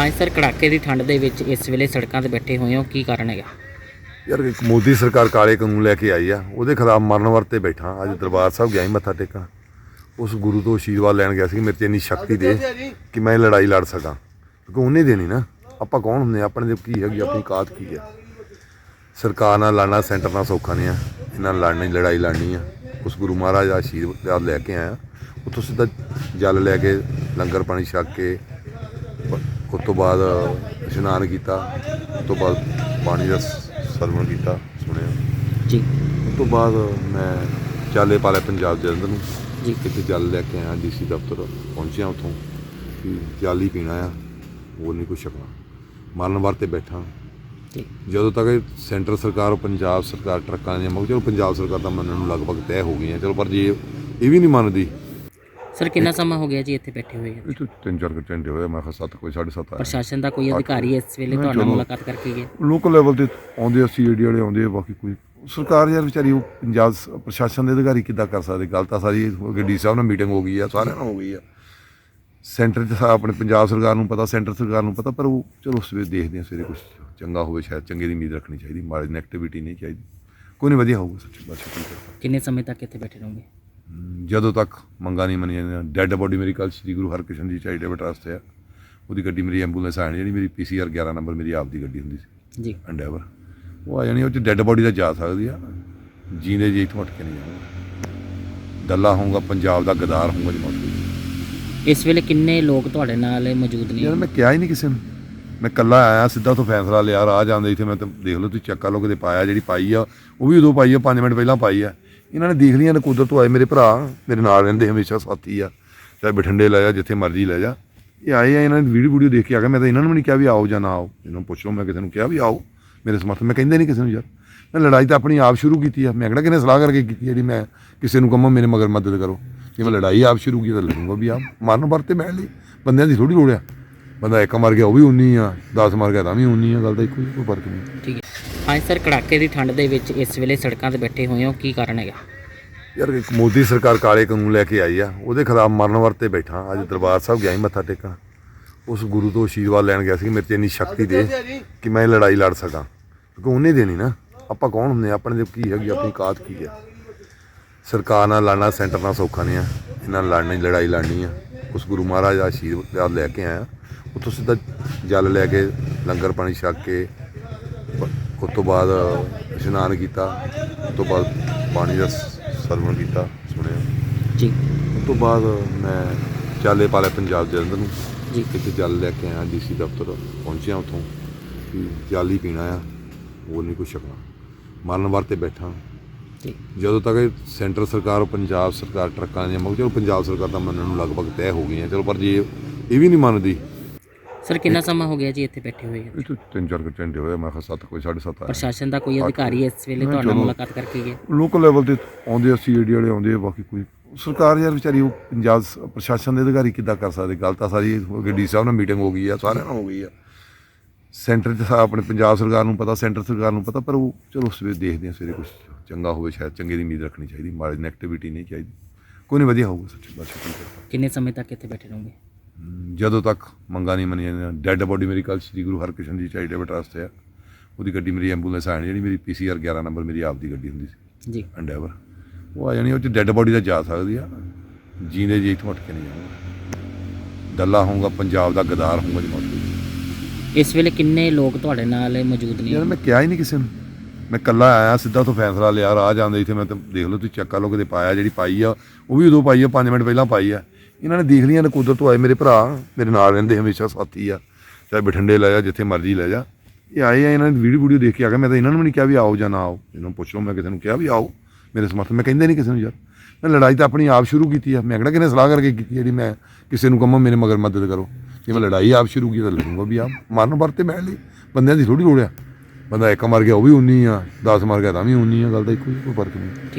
ਹਾਂਜੀ ਸਰ ਕੜਾਕੇ ਦੀ ਠੰਡ ਦੇ ਵਿੱਚ ਇਸ ਵੇਲੇ ਸੜਕਾਂ ਤੇ ਬੈਠੇ ਹੋਏ ਹੋ, ਕੀ ਕਾਰਨ ਹੈਗਾ? ਯਾਰ ਇੱਕ ਮੋਦੀ ਸਰਕਾਰ ਕਾਲੇ ਕਾਨੂੰਨ ਲੈ ਕੇ ਆਈ ਆ, ਉਹਦੇ ਖਿਲਾਫ ਮਰਨ ਵਰਤੇ ਬੈਠਾ, ਅੱਜ ਦਰਬਾਰ ਸਾਹਿਬ ਗਿਆ ਸੀ ਮੱਥਾ ਟੇਕਣ। ਉਸ ਗੁਰੂ ਤੋਂ ਆਸ਼ੀਰਵਾਦ ਲੈਣ ਗਿਆ ਸੀ ਮੇਰੇ 'ਤੇ ਇੰਨੀ ਸ਼ਕਤੀ ਦੇ ਕਿ ਮੈਂ ਲੜਾਈ ਲੜ ਸਕਾਂ। ਕਿਉਂਕਿ ਉਹਨੇ ਦੇਣੀ ਨਾ, ਆਪਾਂ ਕੌਣ ਹੁੰਦੇ ਆ? ਆਪਣੇ ਦੇ ਕੀ ਹੈਗੀ, ਆਪਣੀ ਕਾਤ ਕੀ ਹੈ ਸਰਕਾਰ ਨਾਲ ਲੜਨਾ, ਸੈਂਟਰ ਨਾਲ ਸੌਖਾ ਨਹੀਂ ਆ। ਇਹਨਾਂ ਨਾਲ ਲੜਨੀ, ਲੜਾਈ ਲੜਨੀ ਆ। ਉਸ ਗੁਰੂ ਮਹਾਰਾਜ ਦਾ ਆਸ਼ੀਰਵਾਦ ਲੈ ਕੇ ਆਇਆ। ਉੱਥੋਂ ਸਿੱਧਾ ਜਲ ਲੈ ਕੇ, ਲੰਗਰ ਪਾਣੀ ਛਕ ਕੇ ਉਸ ਤੋਂ ਬਾਅਦ ਇਸ਼ਨਾਨ ਕੀਤਾ ਉਸ ਤੋਂ ਬਾਅਦ ਪਾਣੀ ਦਾ ਸਰਵਣ ਕੀਤਾ ਸੁਣਿਆ। ਜੀ। ਉਸ ਤੋਂ ਬਾਅਦ ਮੈਂ ਚਾਲੇ ਪਾਲੇ ਪੰਜਾਬ ਜਲੰਧਰ ਨੂੰ ਜੀ। ਕਿਤੇ ਜਲ ਲੈ ਕੇ ਆਇਆ ਡੀਸੀ ਦਫ਼ਤਰ ਪਹੁੰਚਿਆ ਉੱਥੋਂ ਕਿ ਜਲ ਹੀ ਪੀਣਾ ਆ ਹੋਰ ਨਹੀਂ ਕੁਛ ਛਕਣਾ ਮਰਨ ਵਰਤੇ ਬੈਠਾ। ਜਦੋਂ ਤੱਕ ਸੈਂਟਰ ਸਰਕਾਰ ਪੰਜਾਬ ਸਰਕਾਰ ਟਰੱਕਾਂ ਦੀਆਂ ਮੰਗ ਚਲੋ ਪੰਜਾਬ ਸਰਕਾਰ ਤਾਂ ਮੰਨਣ ਨੂੰ ਲਗਭਗ ਤੈਅ ਹੋ ਗਈਆਂ ਚਲੋ ਪਰ ਜੇ ਇਹ ਵੀ ਨਹੀਂ ਮੰਨਦੀ ਸਰ ਕਿੰਨਾ ਸਮਾਂ ਹੋ ਗਿਆ ਜੀ ਇੱਥੇ ਬੈਠੇ ਹੋਏ? ਇਹ ਤੋਂ ਤਿੰਨ ਚਾਰ ਘੰਟੇ ਹੋਏ ਮੈਂ ਕਿਹਾ ਸੱਤ ਕੋਈ ਸਾਢੇ ਸੱਤ ਆਇਆ ਪ੍ਰਸ਼ਾਸਨ ਦਾ ਕੋਈ ਅਧਿਕਾਰੀ ਇਸ ਵੇਲੇ ਨਹੀਂ, ਤੁਹਾਡੇ ਨਾਲ ਚਲੋ। ਮੁਲਾਕਾਤ ਕਰਕੇ ਗਿਆ। ਲੋਕਲ ਲੈਵਲ ਤੇ ਆਉਂਦੇ ਆ ਸੀਆਈਡੀ ਵਾਲੇ ਆਉਂਦੇ ਆ ਬਾਕੀ ਕੋਈ ਸਰਕਾਰ ਯਾਰ ਵਿਚਾਰੀ ਉਹ ਪੰਜਾਬ ਸ- ਪ੍ਰਸ਼ਾਸਨ ਦੇ ਅਧਿਕਾਰੀ ਕਿੱਦਾਂ ਕਰ ਸਕਦੇ? ਗੱਲ ਤਾਂ ਸਾਰੀ ਡੀ ਸਾਹਿਬ ਨਾਲ ਮੀਟਿੰਗ ਹੋ ਗਈ ਆ ਸਾਰਿਆਂ ਨਾਲ ਹੋ ਗਈ ਆ। ਸੈਂਟਰ ਸਾ- ਆਪਣੇ ਪੰਜਾਬ ਸਰਕਾਰ ਨੂੰ ਪਤਾ ਸੈਂਟਰ ਸਰਕਾਰ ਨੂੰ ਪਤਾ ਪਰ ਉਹ ਚਲੋ ਸਵੇਰੇ ਦੇਖਦੇ ਆ ਸਵੇਰੇ ਕੁਝ ਚੰਗਾ ਹੋਵੇ ਸ਼ਾਇਦ ਚੰਗੇ ਦੀ ਉਮੀਦ ਰੱਖਣੀ ਚਾਹੀਦੀ ਮਾੜੀ ਨੈਗੇਟਿਵਿਟੀ ਨਹੀਂ ਚਾਹੀਦੀ। ਕੋਈ ਨਹੀਂ ਵਧੀਆ ਹੋਊਗਾ ਸੱਚੀ ਕੀ ਕਰਦਾ ਕਿੰਨੇ ਸਮੇਂ ਤੱਕ ਇੱਥੇ ਬੈਠੇ ਰਹੋਗੇ? ਜਦੋਂ ਤੱਕ ਮੰਗਾਂ ਨਹੀਂ ਮੰਨੀਆਂ ਜਾਂਦੀਆਂ ਡੈੱਡ ਬੋਡੀ ਮੇਰੀ ਕੱਲ੍ਹ ਸ੍ਰੀ ਗੁਰੂ ਹਰਕ੍ਰਿਸ਼ਨ ਜੀ ਚੈਰੀਟੇਬਲ ਟਰਸਟ ਆ। ਉਹਦੀ ਗੱਡੀ ਮੇਰੀ ਐਂਬੂਲੈਂਸ ਆਣੀ ਜਿਹੜੀ ਮੇਰੀ ਪੀਸੀਆਰ 11 ਨੰਬਰ ਮੇਰੀ ਆਪਦੀ ਗੱਡੀ ਹੁੰਦੀ ਸੀ। ਜੀ। ਐਂਡੈਵਰ ਉਹ ਆ ਜਾਣੀ ਉਹ ਚ ਡੈੱਡ ਬੋਡੀ ਤਾਂ ਜਾ ਸਕਦੀ ਆ ਜੀਂਦੇ ਜੀ ਇੱਥੋਂ ਉੱਠ ਕੇ ਨਹੀਂ ਜਾਊਗਾ ਦੱਲਾ ਹੋਊਗਾ ਪੰਜਾਬ ਦਾ ਗਦਾਰ ਹੋਊਗਾ ਜਮਾਤ ਇਸ ਵੇਲੇ ਕਿੰਨੇ ਲੋਕ ਤੁਹਾਡੇ ਨਾਲ ਮੌਜੂਦ ਨੇ? ਯਾਰ ਮੈਂ ਕਿਹਾ ਹੀ ਨਹੀਂ ਕਿਸੇ ਨੂੰ। ਮੈਂ ਕੱਲਾ ਆਇਆ ਸਿੱਧਾ ਤੋਂ ਫੈਸਲਾ ਲਿਆ ਰਾਹ ਜਾਂਦੇ ਇੱਥੇ ਮੈਂ ਤਾਂ ਦੇਖ ਲਓ ਤੁਸੀਂ ਚੱਕਾ ਲੋ ਕਿਤੇ ਪਾਇਆ ਜਿਹੜੀ ਪਾਈ ਆ ਉਹ ਵੀ ਉਦੋਂ ਪਾਈ ਆ 5 ਮਿੰਟ ਪਹਿਲਾਂ ਪਾਈ ਆ। ਇਹਨਾਂ ਨੇ ਦੇਖ ਲਈਆਂ ਨੇ ਕੁਦਰਤ ਤੋਂ ਆਏ ਮੇਰੇ ਭਰਾ, ਮੇਰੇ ਨਾਲ ਰਹਿੰਦੇ ਹਮੇਸ਼ਾ ਸਾਥੀ ਆ, ਚਾਹੇ ਬਠਿੰਡੇ ਲੈ ਜਾ, ਜਿੱਥੇ ਮਰਜ਼ੀ ਲੈ ਜਾ। ਇਹ ਆਏ ਆ, ਇਹਨਾਂ ਨੇ ਵੀਡੀਓ ਵੀਡੀਓ ਦੇਖ ਕੇ ਆ ਗਏ। ਮੈਂ ਤਾਂ ਇਹਨਾਂ ਨੂੰ ਵੀ ਨਹੀਂ ਕਿਹਾ ਵੀ ਆਓ ਜਾਂ ਨਾ ਆਓ। ਇਹਨਾਂ ਨੂੰ ਪੁੱਛ ਲਓ, ਮੈਂ ਕਿਸੇ ਨੂੰ ਕਿਹਾ ਵੀ ਆਓ। ਮੇਰੇ ਸਮਰਥਨ, ਮੈਂ ਕਹਿੰਦੇ ਨਹੀਂ ਕਿਸੇ ਨੂੰ ਯਾਰ। ਮੈਂ ਲੜਾਈ ਤਾਂ ਆਪਣੀ ਆਪ ਸ਼ੁਰੂ ਕੀਤੀ ਆ। ਮੈਂ ਕਿਹੜਾ ਕਿਨੇ ਸਲਾਹ ਕਰਕੇ ਕੀਤੀ ਜਿਹੜੀ ਮੈਂ ਕਿਸੇ ਨੂੰ ਕਹਾਂ, ਮੇਰੇ ਮਗਰ ਮਦਦ ਕਰੋ। ਜੇ ਮੈਂ ਲੜਾਈ ਆਪ ਸ਼ੁਰੂ ਕੀਤੀ, ਤਾਂ ਲੜੂੰਗਾ ਵੀ ਆਪ। ਮਰਨ ਵਰਤੇ ਮੈਂ ਲਈ ਬੰਦਿਆਂ ਦੀ ਥੋੜੀ ਲੋੜ ਆ। ਬੰਦਾ ਇੱਕ ਮਰ ਗਿਆ, ਉਹ ਵੀ 19 ਆ। 10 ਮਰ ਗਿਆ, ਤਾਂ ਵੀ 19 ਆ। ਗੱਲ ਤਾਂ ਇੱਕੋ ਹੀ ਕੋਈ ਫ਼ਰਕ ਨਹੀਂ। ਠੀਕ ਹੈ। ਹਾਂਜੀ ਸਰ, ਕੜਾਕੇ ਦੀ ਠੰਡ ਦੇ ਵਿੱਚ ਇਸ ਵੇਲੇ ਸੜਕਾਂ ਤੇ ਬੈਠੇ ਹੋਏ ਹੋ, ਕੀ ਕਾਰਨ ਹੈਗਾ? ਯਾਰ ਇੱਕ ਮੋਦੀ ਸਰਕਾਰ ਕਾਲੇ ਕਾਨੂੰਨ ਲੈ ਕੇ ਆਈ ਆ, ਉਹਦੇ ਖਿਲਾਫ ਮਰਨ ਵਰਤੇ ਬੈਠਾ, ਅੱਜ ਦਰਬਾਰ ਸਾਹਿਬ ਗਿਆ ਸੀ ਮੱਥਾ ਟੇਕਣ। ਉਸ ਗੁਰੂ ਤੋਂ ਆਸ਼ੀਰਵਾਦ ਲੈਣ ਗਿਆ ਸੀ ਕਿ ਮੇਰੇ 'ਚ ਇੰਨੀ ਸ਼ਕਤੀ ਦੇ ਕਿ ਮੈਂ ਲੜਾਈ ਲੜ ਸਕਾਂ। ਕਿਉਂਕਿ ਉਹਨੇ ਦੇਣੀ ਨਾ, ਆਪਾਂ ਕੌਣ ਹੁੰਦੇ ਆ? ਆਪਣੇ ਦੇ ਕੀ ਹੈਗੀ, ਆਪਣੀ ਕਾਤ ਕੀ ਹੈ ਸਰਕਾਰ ਨਾਲ ਲੜਨਾ, ਸੈਂਟਰ ਨਾਲ ਸੌਖਾ ਨਹੀਂ ਆ। ਇਹਨਾਂ ਨਾਲ ਲੜਨੀ, ਲੜਾਈ ਲੜਨੀ ਆ। ਉਸ ਗੁਰੂ ਮਹਾਰਾਜ ਦਾ ਆਸ਼ੀਰਵਾਦ ਲੈ ਕੇ ਆਇਆ। ਉੱਥੋਂ ਸਿੱਧਾ ਜਲ ਲੈ ਕੇ, ਲੰਗਰ ਪਾਣੀ ਛਕ ਕੇ ਉਸ ਤੋਂ ਬਾਅਦ ਇਸ਼ਨਾਨ ਕੀਤਾ ਉਸ ਤੋਂ ਬਾਅਦ ਪਾਣੀ ਦਾ ਸਰਵਣ ਕੀਤਾ ਸੁਣਿਆ। ਜੀ। ਉਸ ਤੋਂ ਬਾਅਦ ਮੈਂ ਚਾਲੇ ਪਾਲੇ ਪੰਜਾਬ ਜਲੰਧਰ ਨੂੰ। ਜੀ। ਕਿਤੇ ਜਲ ਲੈ ਕੇ ਆਇਆ ਡੀਸੀ ਦਫ਼ਤਰ ਪਹੁੰਚਿਆ ਉੱਥੋਂ। ਕਿ ਜਲ ਹੀ ਪੀਣਾ ਆ ਹੋਰ ਨਹੀਂ ਕੁਛ ਛਕਣਾ ਮਰਨ ਵਰਤੇ ਬੈਠਾ। ਜੀ। ਜਦੋਂ ਤੱਕ ਸੈਂਟਰ ਸਰਕਾਰ ਪੰਜਾਬ ਸਰਕਾਰ ਟਰੱਕਾਂ ਦੀਆਂ ਮੰਗ ਚਲੋ ਪੰਜਾਬ ਸਰਕਾਰ ਤਾਂ ਮੰਨਣ ਨੂੰ ਲਗਭਗ ਤੈਅ ਹੋ ਗਈਆਂ। ਚਲੋ ਪਰ ਜੇ ਇਹ ਵੀ ਨਹੀਂ ਮੰਨਦੀ ਸਰ ਕਿੰਨਾ ਸਮਾਂ ਹੋ ਗਿਆ ਜੀ ਇੱਥੇ ਬੈਠੇ ਹੋਏ? ਇਹ ਤੋਂ ਤਿੰਨ ਚਾਰ ਘੰਟੇ ਹੋਏ ਮੈਂ ਕਿਹਾ ਸੱਤ ਕੋਈ ਸਾਢੇ ਸੱਤ ਆਇਆ ਪ੍ਰਸ਼ਾਸਨ ਦਾ ਕੋਈ ਅਧਿਕਾਰੀ ਇਸ ਵੇਲੇ ਨਹੀਂ, ਤੁਹਾਡੇ ਨਾਲ ਚਲੋ। ਮੁਲਾਕਾਤ ਕਰਕੇ ਗਿਆ ਲੋਕਲ ਲੈਵਲ ਤੇ ਆਉਂਦੇ ਆ ਸੀਆਈਡੀ ਵਾਲੇ ਆਉਂਦੇ ਆ ਬਾਕੀ ਕੋਈ ਸਰਕਾਰ ਯਾਰ ਵਿਚਾਰੀ ਉਹ ਪੰਜਾਬ ਸ- ਪ੍ਰਸ਼ਾਸਨ ਦੇ ਅਧਿਕਾਰੀ ਕਿੱਦਾਂ ਕਰ ਸਕਦੇ? ਗੱਲ ਤਾਂ ਸਾਰੀ ਡੀ ਸਾਹਿਬ ਨਾਲ ਮੀਟਿੰਗ ਹੋ ਗਈ ਆ ਸਾਰਿਆਂ ਨਾਲ ਹੋ ਗਈ ਆ। ਸੈਂਟਰ ਸਾ- ਆਪਣੇ ਪੰਜਾਬ ਸਰਕਾਰ ਨੂੰ ਪਤਾ ਸੈਂਟਰ ਸਰਕਾਰ ਨੂੰ ਪਤਾ ਪਰ ਉਹ ਚਲੋ ਸਵੇਰੇ ਦੇਖਦੇ ਆ ਸਵੇਰੇ ਕੁਝ ਚੰਗਾ ਹੋਵੇ ਸ਼ਾਇਦ ਚੰਗੇ ਦੀ ਉਮੀਦ ਰੱਖਣੀ ਚਾਹੀਦੀ ਮਾੜੀ ਨੈਗੇਟਿਵਿਟੀ ਨਹੀਂ ਚਾਹੀਦੀ। ਕੋਈ ਨਹੀਂ ਵਧੀਆ ਹੋਊਗਾ ਸੱਚੀ ਕਰਦਾ ਕਿੰਨੇ ਸਮੇਂ ਤੱਕ ਇੱਥੇ ਬੈਠੇ ਰਹੋਗੇ? ਜਦੋਂ ਤੱਕ ਮੰਗਾਂ ਨਹੀਂ ਮੰਨੀਆਂ ਜਾਂਦੀਆਂ ਡੈੱਡ ਬੋਡੀ ਮੇਰੀ ਕੱਲ੍ਹ ਸ੍ਰੀ ਗੁਰੂ ਹਰਕ੍ਰਿਸ਼ਨ ਜੀ ਚੈਰੀਟੇਬਲ ਟਰਸਟ ਆ ਉਹਦੀ ਗੱਡੀ ਮੇਰੀ ਐਂਬੂਲੈਂਸ ਆਣੀ ਜਿਹੜੀ ਮੇਰੀ ਪੀਸੀਆਰ 11 ਨੰਬਰ ਮੇਰੀ ਆਪਦੀ ਗੱਡੀ ਹੁੰਦੀ ਸੀ। ਜੀ। ਐਂਡੈਵਰ ਉਹ ਆ ਜਾਣੀ ਉਹ ਚ ਡੈੱਡ ਬੋਡੀ ਤਾਂ ਜਾ ਸਕਦੀ ਆ। ਜੀਂਦੇ ਜੀ ਇੱਥੋਂ ਉੱਠ ਕੇ ਨਹੀਂ ਜਾਊਗਾ। ਦੱਲਾ ਹੋਊਗਾ ਪੰਜਾਬ ਦਾ ਗਦਾਰ ਹੋਊਗਾ ਜਮਾਤ ਇਸ ਵੇਲੇ ਕਿੰਨੇ ਲੋਕ ਤੁਹਾਡੇ ਨਾਲ ਮੌਜੂਦ ਨੇ? ਯਾਰ ਮੈਂ ਕਿਹਾ ਹੀ ਨਹੀਂ ਕਿਸੇ ਨੂੰ। ਮੈਂ ਕੱਲਾ ਆਇਆ ਸਿੱਧਾ ਤੋਂ ਫੈਸਲਾ ਲਿਆ ਰਾਹ ਜਾਂਦੇ ਇੱਥੇ ਮੈਂ ਤਾਂ ਦੇਖ ਲਓ ਤੁਸੀਂ ਚੱਕਾ ਲੋ ਕਿਤੇ ਪਾਇਆ ਜਿਹੜੀ ਪਾਈ ਆ ਉਹ ਵੀ ਉਦੋਂ ਪਾਈ ਆ 5 ਮਿੰਟ ਪਹਿਲਾਂ ਪਾਈ ਆ। ਇਹਨਾਂ ਨੇ ਦੇਖ ਲਈਆਂ ਨੇ ਕੁਦਰਤ ਤੋਂ ਆਏ ਮੇਰੇ ਭਰਾ, ਮੇਰੇ ਨਾਲ ਰਹਿੰਦੇ ਹਮੇਸ਼ਾ ਸਾਥੀ ਆ, ਚਾਹੇ ਬਠਿੰਡੇ ਲੈ ਜਾ, ਜਿੱਥੇ ਮਰਜ਼ੀ ਲੈ ਜਾ। ਇਹ ਆਏ ਆ, ਇਹਨਾਂ ਨੇ ਵੀਡੀਓ ਵੀਡੀਓ ਦੇਖ ਕੇ ਆ ਗਏ। ਮੈਂ ਤਾਂ ਇਹਨਾਂ ਨੂੰ ਵੀ ਨਹੀਂ ਕਿਹਾ ਵੀ ਆਓ ਜਾਂ ਨਾ ਆਓ। ਇਹਨਾਂ ਨੂੰ ਪੁੱਛ ਲਓ ਮੈਂ ਕਿਸੇ ਨੂੰ ਕਿਹਾ ਵੀ ਆਓ। ਮੇਰੇ ਸਮਰਥਨ, ਮੈਂ ਕਹਿੰਦੇ ਨਹੀਂ ਕਿਸੇ ਨੂੰ, ਯਾਰ। ਮੈਂ ਲੜਾਈ ਤਾਂ ਆਪਣੀ ਆਪ ਸ਼ੁਰੂ ਕੀਤੀ ਆ। ਮੈਂ ਕਿਹੜਾ ਕਿਨੇ ਸਲਾਹ ਕਰਕੇ ਕੀਤੀ ਜਿਹੜੀ ਮੈਂ ਕਿਸੇ ਨੂੰ ਕਹਾਂ, ਮੇਰੇ ਮਗਰ ਮਦਦ ਕਰੋ। ਜੇ ਮੈਂ ਲੜਾਈ ਆਪ ਸ਼ੁਰੂ ਕੀਤੀ, ਤਾਂ ਲੜੂੰਗਾ ਵੀ ਆਪ। ਮਰਨ ਵਰਤੇ ਮੈਂ ਲਈ। ਬੰਦਿਆਂ ਦੀ ਥੋੜੀ ਲੋੜ ਆ। ਬੰਦਾ ਇੱਕ ਮਰ ਗਿਆ, ਉਹ ਵੀ 19 ਆ। 10 ਮਰ ਗਿਆ, ਤਾਂ ਵੀ 19 ਆ। ਗੱਲ ਤਾਂ ਇੱਕੋ ਹੀ ਕੋਈ ਫ਼ਰਕ ਨਹੀਂ।